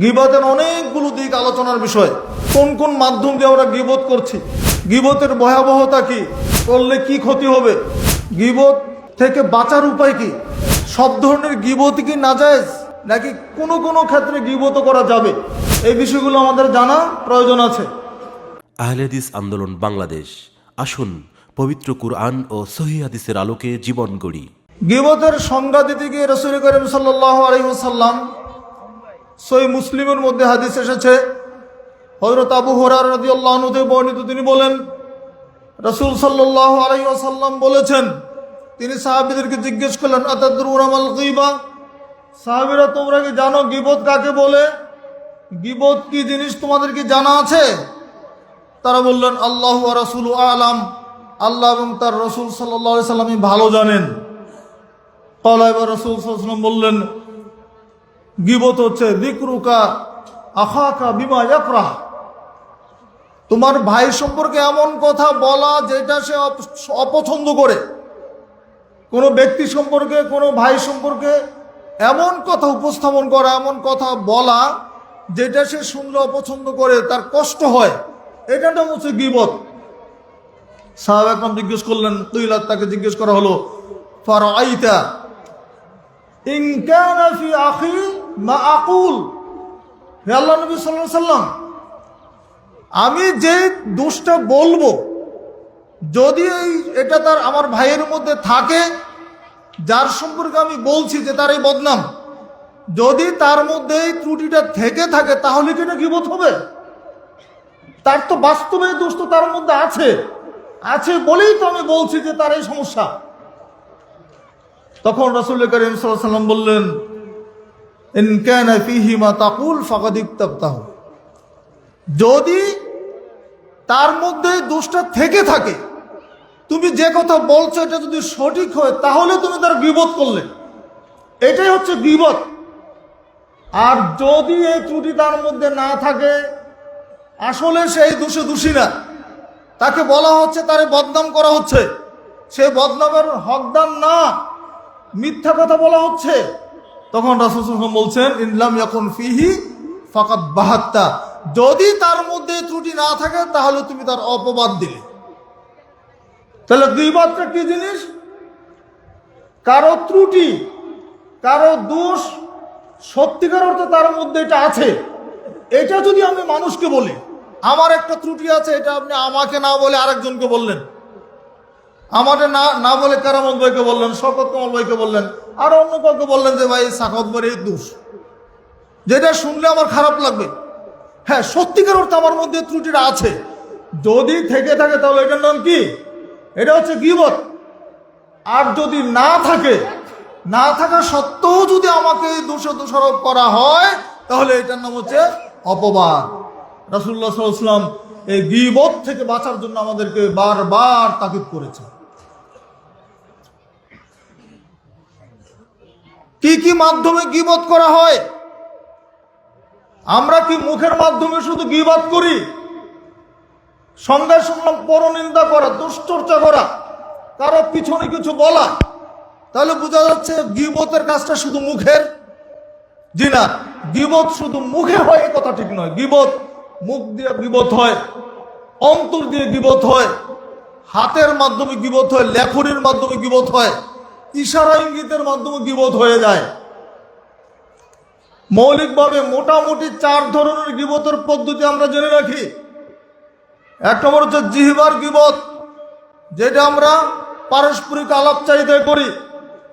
গিবতের অনেকগুলো দিক আলোচনার বিষয়। কোন কোন মাধ্যম দিয়ে আমরা গিবত করছি? গিবতের ভয়াবহতা কি? করলে কি ক্ষতি হবে? গিবত থেকে বাঁচার উপায় কি? সব ধরনের গিবত কি নাজায়েজ? নাকি কোনো কোনো ক্ষেত্রে গিবত করা যাবে? এই বিষয়গুলো আমাদের জানা প্রয়োজন আছে। আহলেদিস আন্দোলন বাংলাদেশ। আসুন পবিত্র কুরআন ও সহি হাদিসের আলোকে জীবন গড়ি। গিবতের সংজ্ঞা দিতে গিয়ে রসুল করিম সাল্লাহ আলহিহাসাল্লাম সই মুসলিমের মধ্যে হাদিস এসেছে। হজরত আবু হরার রদি বর্ণিত তিনি বলেন, রসুল সাল্লাহ আলহিহাসাল্লাম বলেছেন, তিনি সাহাবিদেরকে জিজ্ঞেস করলেন আতাদুরামাল গিবা? সাহাবিরা, তোমরা কি জানো গিবত কাকে বলে? গিবত কি জিনিস তোমাদের কি জানা আছে? তারা বললেন, আল্লাহ রসুল আলাম। আল্লাহ এবং তার রসুল সাল্লাহ সাল্লামই ভালো জানেন। কলা এবার রসুল সাল্লাম বললেন গিবত হচ্ছে দিকরুকা আখাকা বিমা ইয়াকরাহ। তোমার ভাই সম্পর্কে এমন কথা বলা যেটা সে অপ- অপছন্দ করে। কোনো ব্যক্তি সম্পর্কে, কোনো ভাই সম্পর্কে এমন কথা উপস্থাপন করা, এমন কথা বলা যেটা সে শুনলে অপছন্দ করে, তার কষ্ট হয় এটা হচ্ছে গিবত। সাহাব একদম জিজ্ঞেস করলেন দুই লাখ তাকে জিজ্ঞেস করা হলো ফার আইতা ইন কানা ফি মা আকুল। হে আল্লাহ নবী আলাইহি সাল্লাম, আমি যে দোষটা বলব, যদি এই এটা তার আমার ভাইয়ের মধ্যে থাকে, যার সম্পর্কে আমি বলছি যে তার এই বদনাম, যদি তার মধ্যে এই ত্রুটিটা থেকে থাকে, তাহলে কি গিবত হবে? তার তো বাস্তবে দোষ তো তার মধ্যে আছে। আছে বলেই তো আমি বলছি যে তার এই সমস্যা। তখন রসুল করিম সাল্লাম বললেন যদি তার মধ্যে দোষটা থেকে থাকে, তুমি যে কথা বলছো এটা যদি সঠিক হয়, তাহলে তুমি তার বিপদ করলে। এটাই হচ্ছে বিপদ আর যদি এই ত্রুটি তার মধ্যে না থাকে, আসলে সেই দোষে দোষী না। তাকে বলা হচ্ছে, তারে বদনাম করা হচ্ছে। সে বদনামের হকদার না। মিথ্যা কথা বলা হচ্ছে। তখন রাসুল বলছেন ইনলাম যখন ফিহি ফাকাত বাহাত্তা। যদি তার মধ্যে ত্রুটি না থাকে, তাহলে তুমি তার অপবাদ দিলে। তাহলে দুই গিবাদটা কি জিনিস? কারও ত্রুটি, কারও দোষ, সত্যিকার অর্থে তার মধ্যে এটা আছে। এটা যদি আমি মানুষকে বলি, আমার একটা ত্রুটি আছে, এটা আপনি আমাকে না বলে আরেকজনকে বললেন। আমাদের না না বলে কারামত ভাইকে বললেন শকত কমল ভাইকে বললেন, আর অন্য কাউকে বললেন যে, ভাই, সাকত ভাইয়ের দোষ। যেটা শুনলে আমার খারাপ লাগবে। হ্যাঁ সত্যিকার অর্থে আমার মধ্যে ত্রুটিটা আছে। যদি থেকে থাকে, তাহলে এটার নাম কি? এটা হচ্ছে গিবত। আর যদি না থাকে, না থাকা সত্ত্বেও যদি আমাকে দোষে দোষারোপ করা হয়, তাহলে এটার নাম হচ্ছে অপবাদ। রাসুল্লাহ সাল্লাম এই গিবত থেকে বাঁচার জন্য আমাদেরকে বারবার তাকিদ করেছে কি কি মাধ্যমে গিবত করা হয়? আমরা কি মুখের মাধ্যমে শুধু গিবাদ করি? সন্ধ্যায় শুনলাম পরনিন্দা করা, দুশ্চর্চা করা, কারও পিছনে কিছু বলা। তাহলে বোঝা যাচ্ছে গিবতের কাজটা শুধু মুখের? জি না, গিবত শুধু মুখে হয় এ কথা ঠিক নয়। গিবত মুখ দিয়ে গিবত হয়, অন্তর দিয়ে গিবত হয়, হাতের মাধ্যমে গিবত হয়, লেখনির মাধ্যমে গিবত হয়। ইশারা ইঙ্গিতের মাধ্যমে গিবত হয়ে যায়। মৌলিকভাবে মোটামুটি চার ধরনের গিবতের পদ্ধতি আমরা জেনে রাখি। এক নম্বর হচ্ছে জিহবার গিবত, যেটা আমরা পারস্পরিক আলাপ আলাপচারিতায় করি।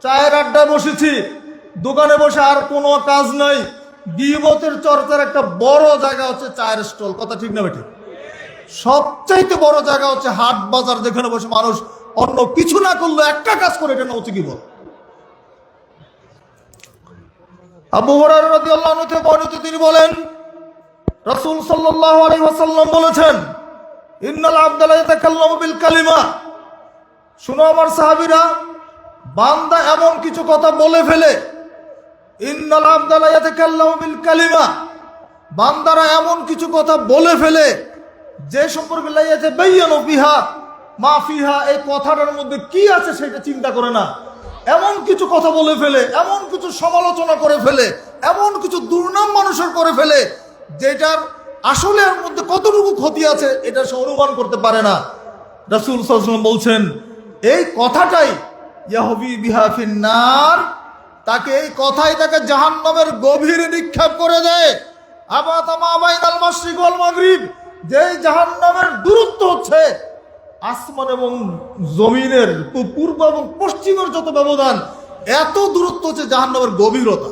চায়ের আড্ডায় বসেছি, দোকানে বসে আর কোনো কাজ নাই। গিবতের চর্চার একটা বড় জায়গা হচ্ছে চায়ের স্টল, কথা ঠিক না বেঠিক সবচাইতে বড় জায়গা হচ্ছে হাট বাজার, যেখানে বসে মানুষ অন্য কিছু না করলে একটা কাজ করে, এটা না হচ্ছে গিবত আবু হরার রাদিয়াল্লাহু আনহু থেকে বর্ণিত তিনি বলেন, রাসূল সাল্লাল্লাহু আলাইহি ওয়াসাল্লাম বলেছেন, ইন্নাল আবদালা ইয়াতাকাল্লামু বিল কালিমা। শুনো আমার সাহাবীরা, বান্দা এমন কিছু কথা বলে ফেলে, ইন্নাল আবদালা ইয়াতাকাল্লামু বিল কালিমা। বান্দারা এমন কিছু কথা বলে ফেলে, যে সম্পর্কে লাইয়াতে বাইয়ানো বিহা মা ফিহা, এই কথাটার মধ্যে কি আছে সেটা চিন্তা করে না। এমন কিছু কথা বলে ফেলে, এমন কিছু সমালোচনা করে ফেলে, এমন কিছু দুর্নাম মানুষের করে ফেলে, যেটার আসলে এর মধ্যে কতটুকু ক্ষতি আছে এটা সে অনুমান করতে পারে না। রাসুল সাল্লাম বলছেন, এই কথাটাই ইয়াহবি বিহাফিন নার তাকে এই কথাই তাকে জাহান্নামের গভীরে নিক্ষেপ করে দেয়। আবার তামা বাইনাল মাসরিক যেই জাহান্নামের দূরত্ব হচ্ছে আসমান এবং জমিনের পূর্ব এবং পশ্চিমের যত ব্যবধান, এত দূরত্ব হচ্ছে জাহান্নামের গভীরতা।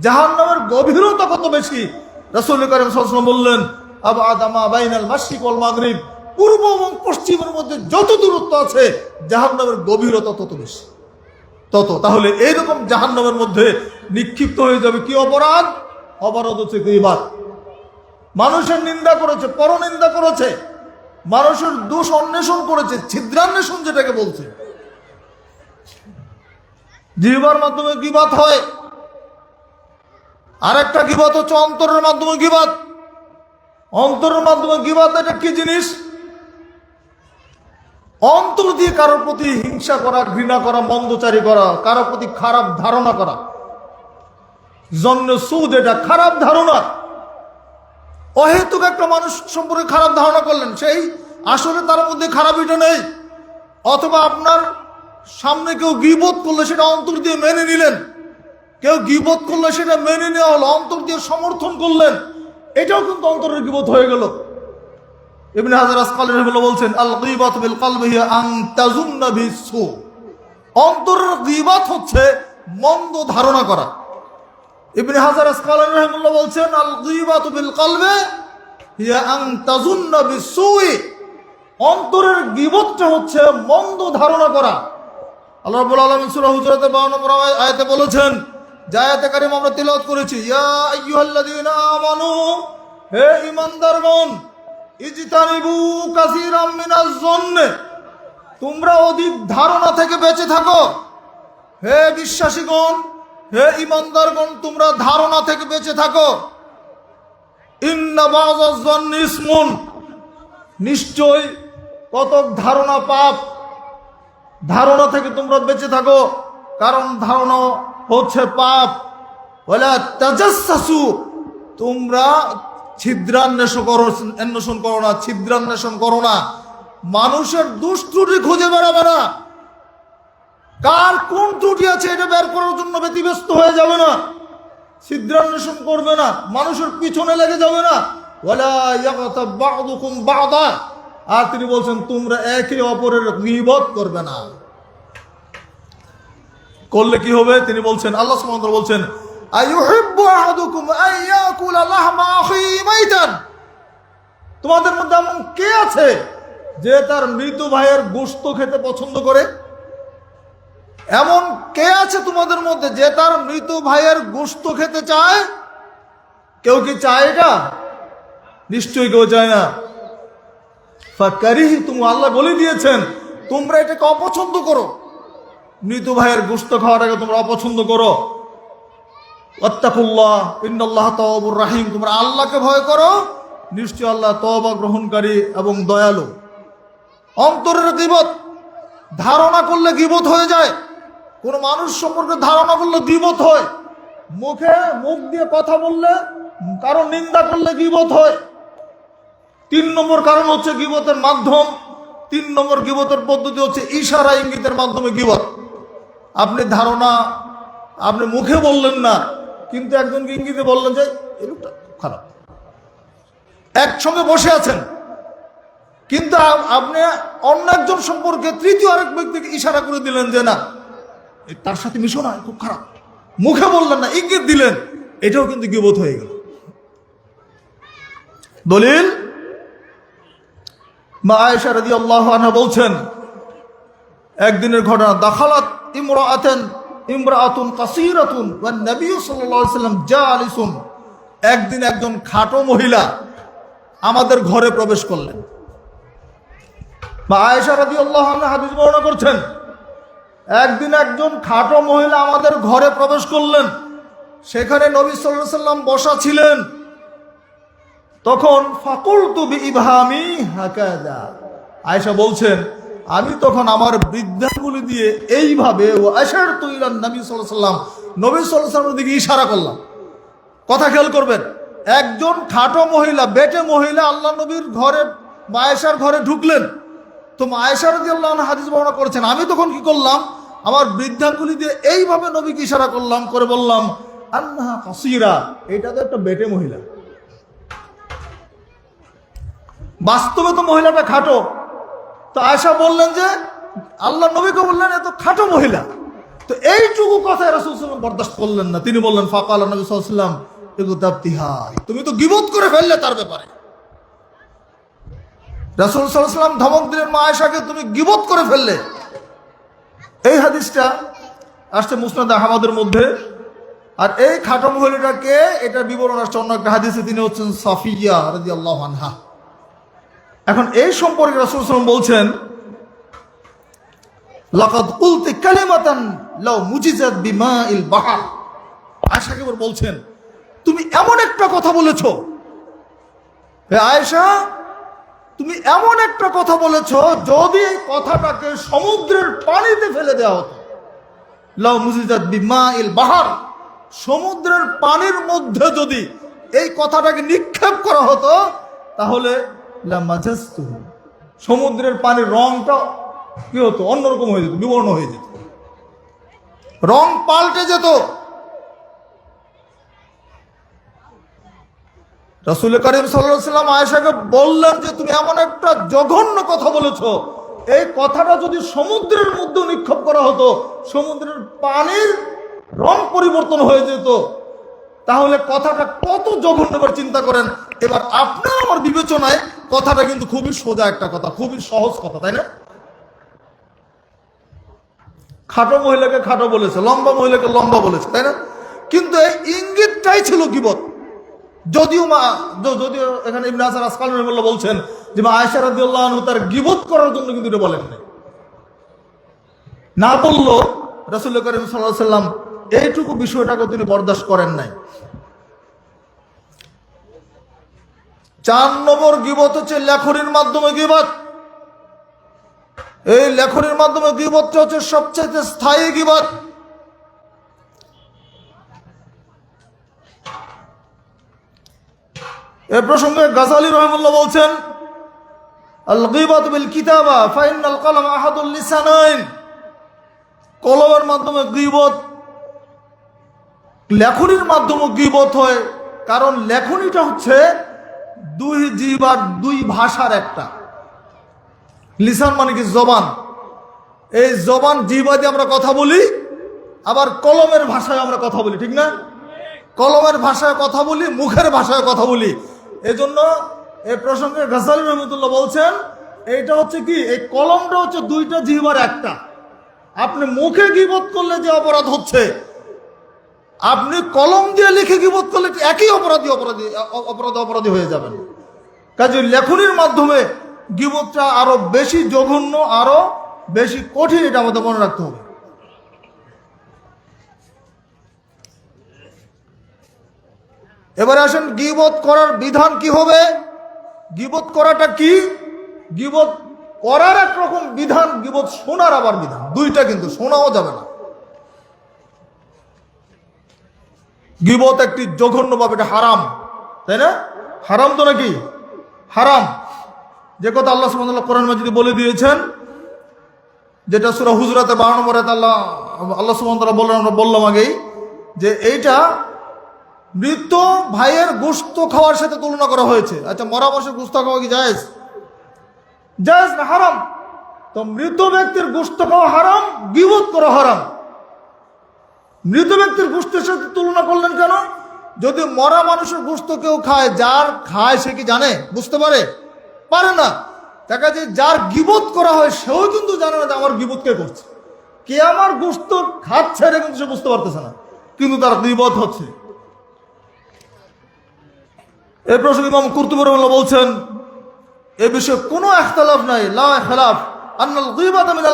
জাহান্নামের গভীরতা কত বেশি? রাসূল করিম বললেন আবা পূর্ব এবং পশ্চিমের মধ্যে যত দূরত্ব আছে, জাহান্নামের গভীরতা তত বেশি। তত। তাহলে এইরকম জাহান্নামের মধ্যে নিক্ষিপ্ত হয়ে যাবে কি অপরাধ? অপরাধ হচ্ছে গীবাত মানুষের নিন্দা করেছে, পরনিন্দা করেছে। মানুষের দোষ অন্বেষণ করেছে, ছিদ্রান্বেষণ যেটাকে বলছে। জিহ্বার মাধ্যমে গিবাত হয়? আরেকটা গিবাত হচ্ছে? অন্তরের মাধ্যমে গিবাত অন্তরের মাধ্যমে গিবাত এটা কি জিনিস? অন্তর দিয়ে কারোর প্রতি হিংসা করা, ঘৃণা করা, মন্দচারী করা, কারোর প্রতি খারাপ ধারণা করা। জন্য সুদ এটা খারাপ ধারণা। অহেতুক একটা মানুষ সম্পর্কে খারাপ ধারণা করলেন। সেই আসলে তার মধ্যে খারাপিটা নেই। অথবা আপনার সামনে কেউ গিবোধ করলে সেটা অন্তর দিয়ে মেনে নিলেন। কেউ গিবোধ করলে সেটা মেনে নেওয়া হলো, অন্তর দিয়ে সমর্থন করলেন। এটাও কিন্তু অন্তরের গিবোধ হয়ে গেল। ইবনে হাজার আসকাল রহিমাল্লাহ বলছেন, আল গীবাত বিল কলবি হিয়া আন তাজুন্না বিসু অন্তরের গীবাত হচ্ছে মন্দ ধারণা করা। ইবনে হাজার আসকাল রহিমাল্লাহ বলছেন, আল গীবাত বিল কলবে হিয়া আন তাজুন্না বিসুই। অন্তরের গীবতটা হচ্ছে মন্দ ধারণা করা। আল্লাহ রাব্বুল আলামিন সূরা হুজুরাতের 52 নম্বর আয়াতে বলেছেন, যে আয়াতে কারিম আমরা তেলাওয়াত করেছি, ইয়া আইয়ুহাল্লাযীনা আমানু, হে ঈমানদারগণ ইজতানিবু কাসীরাম মিনাজ জন্নে তোমরা অধিক ধারণা থেকে বেঁচে থাকো। হে বিশ্বাসীগণ হে ঈমানদারগণ তোমরা ধারণা থেকে বেঁচে থাকো। নিশ্চয় কতক ধারণা পাপ। ধারণা থেকে তোমরা বেঁচে থাকো, কারণ ধারণা হচ্ছে পাপ। বলে তাজাসু তোমরা ছিদ্রান্বেষণ করো, অন্বেষণ করো না, ছিদ্রান্বেষণ করো না। মানুষের দুষ্ত্রুটি খুঁজে বেড়াবে না। কার কোন ত্রুটি আছে এটা বের করার জন্য ব্যতিব্যস্ত হয়ে যাবে না। ছিদ্রান্বেষণ করবে না। মানুষের পিছনে লেগে যাবে না। আর তিনি বলছেন, তোমরা একে অপরের গীবত করবে না। করলে কি হবে? তিনি বলছেন, আল্লাহ তাআলা বলছেন তোমাদের মধ্যে এমন কে আছে যে তার মৃত ভাইয়ের গোশত খেতে পছন্দ করে? এমন কে আছে তোমাদের মধ্যে যে তার মৃত ভাইয়ের গোশত খেতে চায়? কেউ কি চায় এটা? নিশ্চয়ই কেউ চায় না। তুমি আল্লাহ বলে দিয়েছেন, তোমরা এটাকে অপছন্দ করো। মৃত ভাইয়ের গোস্ত খাওয়াটাকে তোমরা অপছন্দ করো। অত্তাকুল্লাহ তওয়াবুর রাহিম। তোমরা আল্লাহকে ভয় করো নিশ্চয় আল্লাহ তওবা গ্রহণকারী এবং দয়ালু। অন্তরের গিবত ধারণা করলে গিবত হয়ে যায়। কোন মানুষ সম্পর্কে ধারণা করলে গিবত হয়। মুখে মুখ দিয়ে কথা বললে কারও নিন্দা করলে গিবত হয়। তিন নম্বর কারণ হচ্ছে গিবতের মাধ্যম। তিন নম্বর গিবতের পদ্ধতি হচ্ছে ইশারা ইঙ্গিতের মাধ্যমে গিবত। আপনি ধারণা, আপনি মুখে বললেন না, কিন্তু একজনকে ইঙ্গিতে বললেন যে খুব খারাপ। একসঙ্গে বসে আছেন। কিন্তু আপনি অন্য একজন সম্পর্কে তৃতীয় আরেক ব্যক্তিকে ইশারা করে দিলেন যে, না তার সাথে মিশো না, খুব খারাপ। মুখে বললেন না, ইঙ্গিত দিলেন, এটাও কিন্তু গিবত হয়ে গেল। দলিল? মা আয়েশা রাদি আল্লাহ বলছেন, একদিনের ঘটনা, দাখালাত ইমরাআতেন, ইমরাআতুন কাসীরাতুন ওয়া নবী সাল্লাল্লাহু আলাইহি সাল্লাম জালিসুন। একদিন একজন খাটো মহিলা আমাদের ঘরে প্রবেশ করলেন। মা আয়েশা রাদিয়াল্লাহু আনহা হাদিস বর্ণনা করছেন একদিন একজন খাটো মহিলা আমাদের ঘরে প্রবেশ করলেন। সেখানে নবী আলাইহি সাল্লাম বসা ছিলেন। তখন ফাকুল তুবি ইবহামি হাকাদা আয়েশা বলছেন, আমি তখন আমার বৃদ্ধাঙ্গুলি দিয়ে এইভাবে ও আশার তৈরান নবী সাল্লাহ সাল্লাম নবী সাল্লাহ সাল্লামের দিকে ইশারা করলাম। কথা খেয়াল করবেন, একজন খাটো মহিলা, বেটে মহিলা আল্লাহ নবীর ঘরে মায়েশার ঘরে ঢুকলেন। তো মায়েশার দিয়ে আল্লাহ হাদিস বর্ণনা করেছেন, আমি তখন কি করলাম আমার বৃদ্ধাঙ্গুলি দিয়ে এইভাবে নবীকে ইশারা করলাম, করে বললাম আন্না কাসিরা। এটা তো একটা বেটে মহিলা। বাস্তবে তো মহিলাটা খাটো। তো আয়সা বললেন যে, আল্লাহ নবীকে বললেন এত খাটো মহিলা। তো এইটুকু কথায় রাসুল সাল্লাম বরদাস্ত করলেন না। তিনি বললেন ফাঁকা নবী সাল্লাম এগুতাবতিহাই তুমি তো গিবত করে ফেললে তার ব্যাপারে। রাসুল সাল্লাম ধমক দিলেন, মা আয়সাকে তুমি গিবত করে ফেললে। এই হাদিসটা আসছে মুসনাদ আহমদের মধ্যে। আর এই খাটো মহিলাটাকে এটা বিবরণ আসছে অন্য একটা হাদিসে, তিনি হচ্ছেন সাফিয়া রাজি আল্লাহ আনহা। এখন এই সম্পর্কে রাসুল সাল্লাম বলছেন, লাকাদ কুলতে কালিমাতান লাউ মুজিজাত বিমাইল বাহার। আয়েশা কেবল বলছেন, তুমি এমন একটা কথা বলেছ। হে আয়েশা তুমি এমন একটা কথা বলেছ, যদি এই কথাটাকে সমুদ্রের পানিতে ফেলে দেওয়া হতো। লাউ মুজিজাত বিমাইল বাহার। সমুদ্রের পানির মধ্যে যদি এই কথাটাকে নিক্ষেপ করা হতো, তাহলে। সমুদ্রের পানির রংটা কি হতো? অন্যরকম হয়ে যেত, বিবর্ণ হয়ে যেত। রং পাল্টে যেত। রসুল করিম সাল্লাম আয়েশাকে বললেন যে, তুমি এমন একটা জঘন্য কথা বলেছ। এই কথাটা যদি সমুদ্রের মধ্যে নিক্ষেপ করা হতো, সমুদ্রের পানির রং পরিবর্তন হয়ে যেত। তাহলে কথাটা কত জঘন্য এবার চিন্তা করেন। এবার আপনার আমার বিবেচনায় কথাটা কিন্তু খুবই সোজা একটা কথা, খুবই সহজ কথা, তাই না? খাটো মহিলাকে খাটো বলেছে, লম্বা মহিলাকে লম্বা বলেছে, তাই না? কিন্তু এই ইঙ্গিতটাই ছিল গিবত। যদিও মা যদিও এখানে ইবনে হাসান আসকাল রহিমাল্লাহ বলছেন যে মা আয়েশা রাদিয়াল্লাহু আনহু তার গিবত করার জন্য কিন্তু এটা বলেন নাই না বলল রাসূল করিম আলাইহি সাল্লাম এইটুকু বিষয়টাকে তিনি বরদাস্ত করেন নাই। চার নম্বর গিবত হচ্ছে লেখনির মাধ্যমে গিবত। এই লেখনির মাধ্যমে গিবতটা হচ্ছে সবচেয়ে স্থায়ী গিবত। এ প্রসঙ্গে গাজালি রহমুল্লাহ বলছেন কিতাবা কলমের মাধ্যমে গিবত, লেখনির মাধ্যমে গিবত হয়, কারণ লেখনিটা হচ্ছে দুই জিবার দুই ভাষার একটা। লিসান মানে কি জবান? এই জবান জিবা দিয়ে আমরা কথা বলি, আবার কলমের ভাষায় আমরা কথা বলি, ঠিক না? কলমের ভাষায় কথা বলি, মুখের ভাষায় কথা বলি। এজন্য এই প্রসঙ্গে গাজালি রহমতুল্লাহ বলছেন, এইটা হচ্ছে কি, এই কলমটা হচ্ছে দুইটা জিহ্বার একটা। আপনি মুখে গিবত করলে যে অপরাধ হচ্ছে, আপনি কলম দিয়ে লিখে গিবত করলে একই অপরাধী অপরাধ, অপরাধী অপরাধী হয়ে যাবেন। কাজে লেখনির মাধ্যমে গিবতটা আরও বেশি জঘন্য, আরও বেশি কঠিন, এটা আমাদের মনে রাখতে হবে। এবারে আসেন, গিবত করার বিধান কি হবে? গিবত করাটা কি? গিবত করার এক রকম বিধান, গিবত শোনার আবার বিধান। দুইটা কিন্তু শোনাও যাবে না। গিবত একটি জঘন্য এটা হারাম, তাই না? হারাম তো নাকি? হারাম। যে কথা আল্লাহ সুবহানাহু কোরআন মাজিদে বলে দিয়েছেন, যেটা সুরা হুজরাতে বারো নম্বরে আল্লাহ আল্লাহ সুবহানাহু বললেন, আমরা বললাম আগেই, যে এইটা মৃত ভাইয়ের গোস্ত খাওয়ার সাথে তুলনা করা হয়েছে। আচ্ছা মরা বসে গোস্ত খাওয়া কি জায়েজ? জায়েজ না, হারাম। তো মৃত ব্যক্তির গোস্ত খাওয়া হারাম, গিবত করা হারাম। মৃত ব্যক্তির গোস্তের সাথে তুলনা করলেন কেন? যদি মরা মানুষের গোস্ত কেউ খায়, যার খায় সে কি জানে? বুঝতে পারে? পারে না। দেখা যায় যার গিবত করা হয়, সেও কিন্তু জানে না যে আমার গিবত কে করছে। কে আমার গোস্ত খাচ্ছে, এটা কিন্তু সে বুঝতে পারতেছে না। কিন্তু তার গিবত হচ্ছে। এই প্রসঙ্গে ইমাম কুরতুবী বলছেন, এ বিষয়ে কোনো একতলাফ নাই। লা গিবাত মান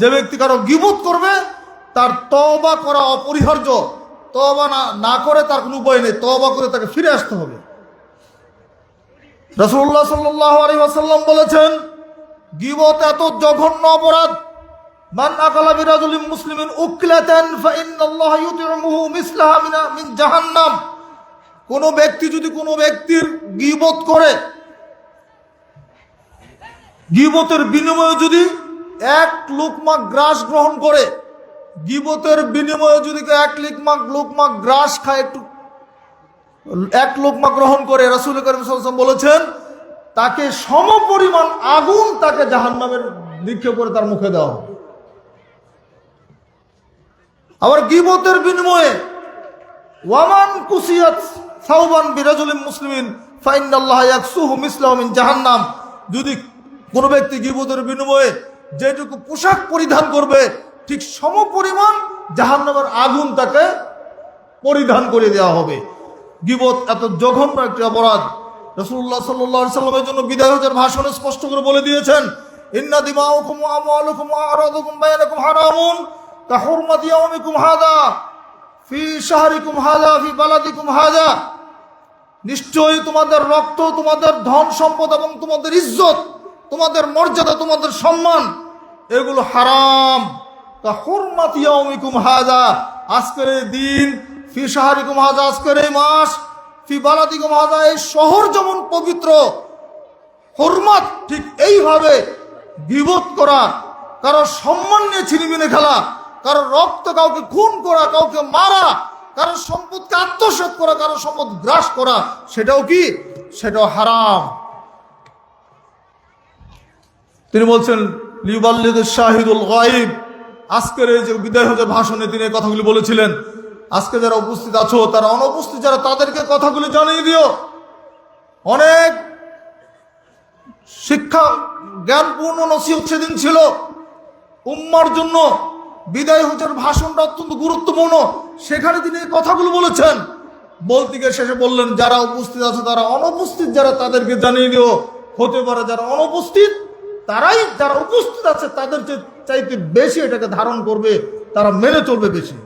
যে ব্যক্তি কারও গিবত করবে, তার তওবা করা অপরিহার্য। তওবা না না করে তার কোনো উপায় নেই। তওবা করে তাকে ফিরে আসতে হবে। রাসূলুল্লাহ সাল্লাল্লাহু বলেছেন, গিবত এত জঘন্য অপরাধ মান আকালা বিরাজুলিম মুসলিমিন উকলাতান ফাইন্নাল্লাহ ইউতিমুহু মিসলাহা মিনা মিন জাহান্নাম কোন ব্যক্তি যদি কোনো ব্যক্তির গিবত করে, গিবতের বিনিময়ে যদি এক লোকমা গ্রাস গ্রহণ করে, গিবতের বিনিময়ে যদি এক লিকমা লোকমা গ্রাস খায় একটু, এক লোকমা গ্রহণ করে, রাসুল করিম বলেছেন, তাকে সমপরিমাণ আগুন তাকে জাহান্নামের নিক্ষেপ করে তার মুখে দেওয়া হবে। আবার গিবতের বিনিময়ে, ওয়ামান কুসিয়াত সাউবান বিরাজুলিম মুসলিমিন ফাইনাল্লাহ ইয়াকসুহু মিসলাহু মিন জাহান্নাম। যদি কোন ব্যক্তি গিবতের বিনিময়ে যেটুকু পোশাক পরিধান করবে, ঠিক সমপরিমাণ জাহান্নামের আগুন তাকে পরিধান করে দেওয়া হবে। গিবত এত জঘন্য একটি অপরাধ। রসুল্লাহ সাল্লাহ সাল্লামের জন্য বিদায় হজের ভাষণে স্পষ্ট করে বলে দিয়েছেন, ইন্না দিমাউকুম ওয়া আমওয়ালুকুম ওয়া আরাদুকুম বাইনাকুম হারামুন। ইয়াউমিকুম হাদা, ফি শাহরিকুম হাদা, ফি বালাদিকুম হাদা। নিশ্চয়ই তোমাদের রক্ত, তোমাদের ধন সম্পদ এবং তোমাদের ইজ্জত, তোমাদের মর্যাদা, তোমাদের সম্মান, এগুলো হারাম। তা হুরমাত ইয়াউমিকুম হাজা আজকের এই দিন, ফি শাহরিকুম হাজা আজকের এই মাস, ফি বালাদিকুম হাজা এই শহর যেমন পবিত্র, হরমাত ঠিক এইভাবে বিবোধ করা, কারও সম্মান নিয়ে ছিনিমিনে খেলা কারও রক্ত কাউকে খুন করা, কাউকে মারা কারও সম্পদকে আত্মসাৎ করা কারও সম্পদ গ্রাস করা, সেটাও কি? সেটাও হারাম। তিনি বলছেন লিবাল্লিদ শাহিদুল গাইব আজকের এই যে বিদায় হতে ভাষণে তিনি কথাগুলি বলেছিলেন, আজকে যারা উপস্থিত আছো, তারা অনুপস্থিত, যারা তাদেরকে কথাগুলি জানিয়ে দিও। অনেক শিক্ষা জ্ঞানপূর্ণ নসিহত সেদিন ছিল, উম্মার জন্য বিদায় হজের ভাষণটা অত্যন্ত গুরুত্বপূর্ণ। সেখানে তিনি এই কথাগুলো বলেছেন। বলতে গিয়ে শেষে বললেন, যারা উপস্থিত আছে, তারা অনুপস্থিত। যারা তাদেরকে জানিয়ে দিও, হতে পারে যারা অনুপস্থিত, তারাই যারা উপস্থিত আছে, তাদের চাইতে বেশি এটাকে ধারণ করবে, তারা মেনে চলবে বেশি।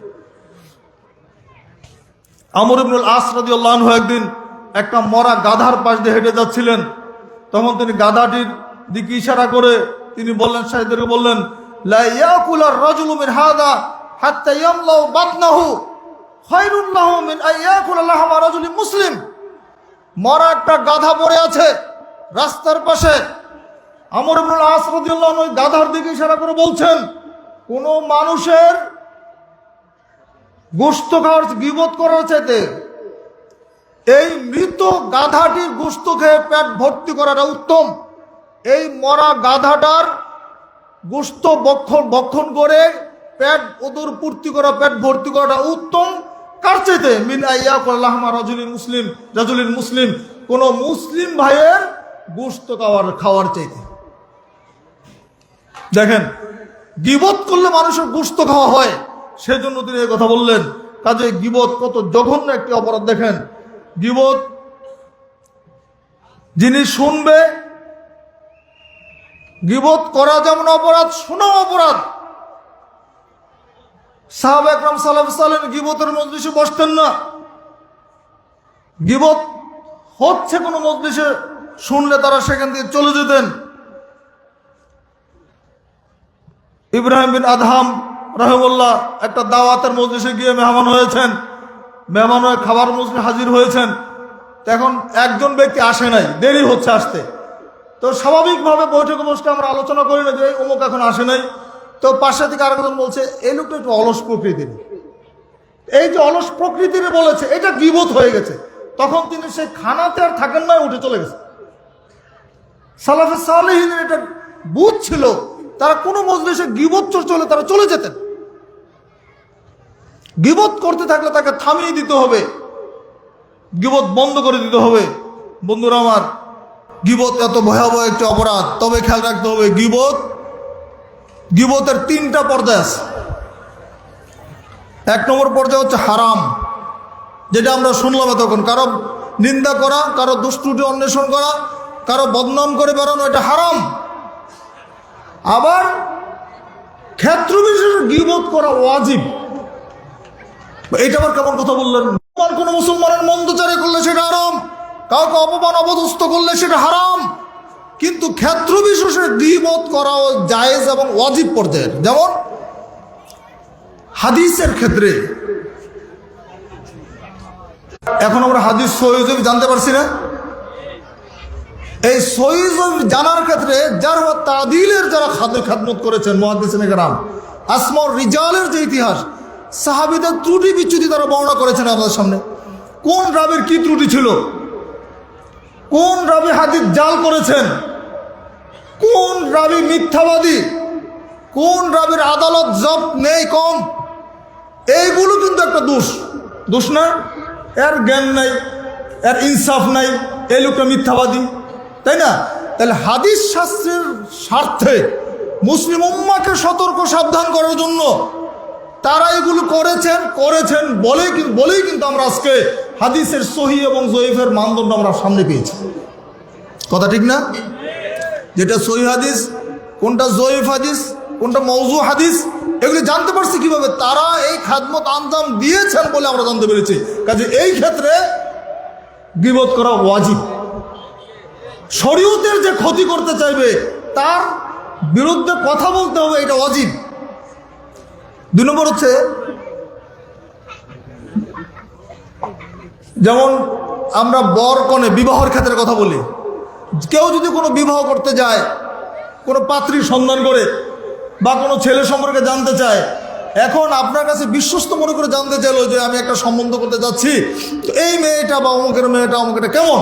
আমর ইবনুল আস রাদিয়াল্লাহু আনহু একদিন একটা মরা গাধার পাশ দিয়ে হেঁটে যাচ্ছিলেন। তখন তিনি গাধাটির দিকে ইশারা করে তিনি বললেন, সাহেবদেরকে বললেন মুসলিম। মরা একটা গাধা পড়ে আছে রাস্তার পাশে। আমর ইবনুল ওই গাধার দিকে ইশারা করে বলছেন, কোন মানুষের গোস্ত খাওয়ার গিবত করার চাইতে এই মৃত গাধাটির গোস্ত খেয়ে পেট ভর্তি করাটা উত্তম। এই মরা গাধাটার গোস্ত বক্ষণ বক্ষণ করে পেট ওদর পূর্তি করা, পেট ভর্তি করাটা উত্তম। কার চাইতে? মিন আইয়া করলাহমা রাজুলিন মুসলিম রাজুলিন মুসলিম। কোন মুসলিম ভাইয়ের গোস্ত খাওয়ার খাওয়ার চাইতে। দেখেন, গিবত করলে মানুষের গোস্ত খাওয়া হয়। সেজন্য তিনি এই কথা বললেন। কাজে গিবত কত জঘন্য একটি অপরাধ, দেখেন। গিবত, যিনি শুনবে গিবত করা যেমন অপরাধ শোনাও অপরাধ। সাহাব একরাম সালাম সালেম গিবতের মজলিসে বসতেন না। গিবত হচ্ছে কোনো মজলিসে শুনলে তারা সেখান থেকে চলে যেতেন। ইব্রাহিম বিন আদহাম রহমুল্লাহ একটা দাওয়াতের মজলিসে গিয়ে মেহমান হয়েছেন। মেহমান হয়ে খাবার মজলিসে হাজির হয়েছেন। এখন একজন ব্যক্তি আসে নাই, দেরি হচ্ছে আসতে। তো স্বাভাবিকভাবে বৈঠকে বসতে আমরা আলোচনা করি না যে অমুক এখন আসে নাই। তো পাশে থেকে আরেকজন বলছে এই লোকটা একটু অলস প্রকৃতির। এই যে অলস প্রকৃতির বলেছে, এটা গিবত হয়ে গেছে। তখন তিনি সেই খানাতে আর থাকেন না, উঠে চলে গেছে। সালাফে সালেহিনের এটা বুধ ছিল, তারা কোনো মজলিসে গিবত চর্চা হলে তারা চলে যেতেন। গিবত করতে থাকলে তাকে থামিয়ে দিতে হবে। গিবত বন্ধ করে দিতে হবে। বন্ধুরা আমার গিবত এত ভয়াবহ একটি অপরাধ। তবে খেয়াল রাখতে হবে, গিবত, গিবতের তিনটা পর্যায় এক নম্বর পর্যায়ে হচ্ছে হারাম, যেটা আমরা শুনলাম তখন কারও নিন্দা করা, কারও দুষ্টুটি অন্বেষণ করা, কারও বদনাম করে বেড়ানো, এটা হারাম। আবার ক্ষেত্র বিশেষে গিবোধ করা ওয়াজিব। এটা আবার কেমন কথা বললেন? কোনো মুসলমানের মন্দচারে করলে সেটা হারাম। কাউকে অপমান অবদস্ত করলে সেটা হারাম। কিন্তু ক্ষেত্র বিশেষে গিবত করাও জায়েজ এবং ওয়াজিব পর্যায়ের। যেমন, হাদিসের ক্ষেত্রে, এখন আমরা হাদিস সহিজব জানতে পারছি না? এই সহিজব জানার ক্ষেত্রে যার তাদিলের যারা খাদ্য খাদমত করেছেন মহাদিসিনে গ্রাম আসমর রিজালের যে ইতিহাস, সাহাবিদের ত্রুটি বিচ্যুতি তারা বর্ণনা করেছেন আমাদের সামনে। কোন রাবের কি ত্রুটি ছিল? কোন রাবি হাদিস জাল করেছেন? কোন রাবি মিথ্যাবাদী? কোন রাবির আদালত জব নেই কম? এইগুলো কিন্তু একটা দোষ। দোষ না? এর জ্ঞান নাই, এর ইনসাফ নাই, এই লোকটা মিথ্যাবাদী। তাই না? তাহলে হাদিস শাস্ত্রের স্বার্থে মুসলিম উম্মাকে সতর্ক সাবধান করার জন্য তারা এগুলো করেছেন করেছেন কিন্তু বলেই কিন্তু আমরা আজকে হাদিসের সহি এবং জয়ীফের মানদণ্ড আমরা সামনে পেয়েছি। কথা ঠিক না? যেটা সহি হাদিস, কোনটা জয়ীফ হাদিস, কোনটা মৌজু হাদিস, এগুলি জানতে পারছি কীভাবে তারা এই খাদমত আন্দাম দিয়েছেন বলে আমরা জানতে পেরেছি। কাজে এই ক্ষেত্রে গিবত করা ওয়াজিব। শরীয়তের যে ক্ষতি করতে চাইবে, তার বিরুদ্ধে কথা বলতে হবে, এটা অজীব দুই নম্বর হচ্ছে, যেমন আমরা বর কনে বিবাহের ক্ষেত্রে কথা বলি, কেউ যদি কোনো বিবাহ করতে যায়, কোনো পাত্রীর সন্ধান করে বা কোনো ছেলে সম্পর্কে জানতে চায়, এখন আপনার কাছে বিশ্বস্ত মনে করে জানতে চাইলো যে আমি একটা সম্বন্ধ করতে যাচ্ছি, তো এই মেয়েটা বা অমুকের মেয়েটা অমুকেটা কেমন?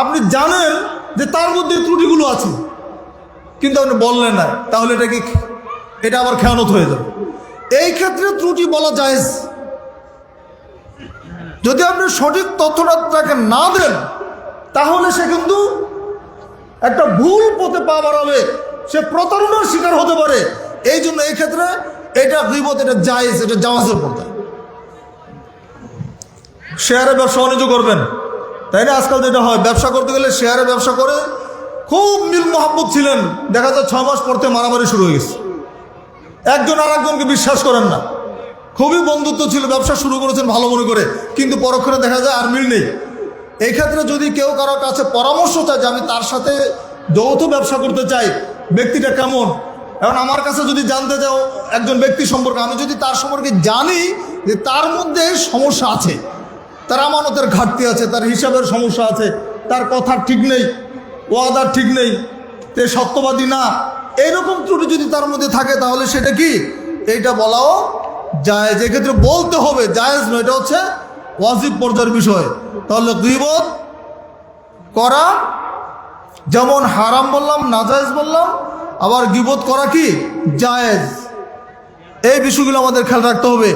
আপনি জানেন যে তার মধ্যে ত্রুটিগুলো আছে, কিন্তু আপনি বললেন না, তাহলে এটা কি এটা আবার খেয়ানত হয়ে যাবে। এই ক্ষেত্রে ত্রুটি বলা যায় যদি আপনি সঠিক তথ্যটা তাকে না দেন, তাহলে সে কিন্তু একটা ভুল পথে পা বাড়াবে। সে প্রতারণার শিকার হতে পারে। এই জন্য এই ক্ষেত্রে এটা গিবত এটা জায়েজ, এটা জাওয়াজের পর্দায় শেয়ারে ব্যবসা বাণিজ্য করবেন। তাই না? আজকাল যেটা হয়। ব্যবসা করতে গেলে শেয়ারে ব্যবসা করে খুব মিল মোহাম্মত ছিলেন। দেখা যায় ছ মাস পরতে মারামারি শুরু হয়ে গেছে। একজন আর একজনকে বিশ্বাস করেন না। খুবই বন্ধুত্ব ছিল, ব্যবসা শুরু করেছেন ভালো মনে করে, কিন্তু পরক্ষণে দেখা যায় আর মিল নেই। এই ক্ষেত্রে যদি কেউ কারোর কাছে পরামর্শ চায় যে আমি তার সাথে যৌথ ব্যবসা করতে চাই, ব্যক্তিটা কেমন? এখন আমার কাছে যদি জানতে চাও একজন ব্যক্তি সম্পর্কে, আমি যদি তার সম্পর্কে জানি যে তার মধ্যে সমস্যা আছে, তার আমানতের ঘাটতি আছে, তার হিসাবের সমস্যা আছে, তার কথা ঠিক নেই, ওয়াদার ঠিক নেই তে সত্যবাদী না এইরকম ত্রুটি যদি তার মধ্যে থাকে তাহলে সেটা কি? এইটা বলাও জায়েজ এক্ষেত্রে বলতে হবে, জায়েজ নয়, এটা হচ্ছে ওয়াজিব পর্যায়ের বিষয়। তাহলে গিবত করা, যেমন হারাম বললাম, নাজায়েজ বললাম, আবার গিবত করা কি? জায়েজ। এই বিষয়গুলো আমাদের খেয়াল রাখতে হবে।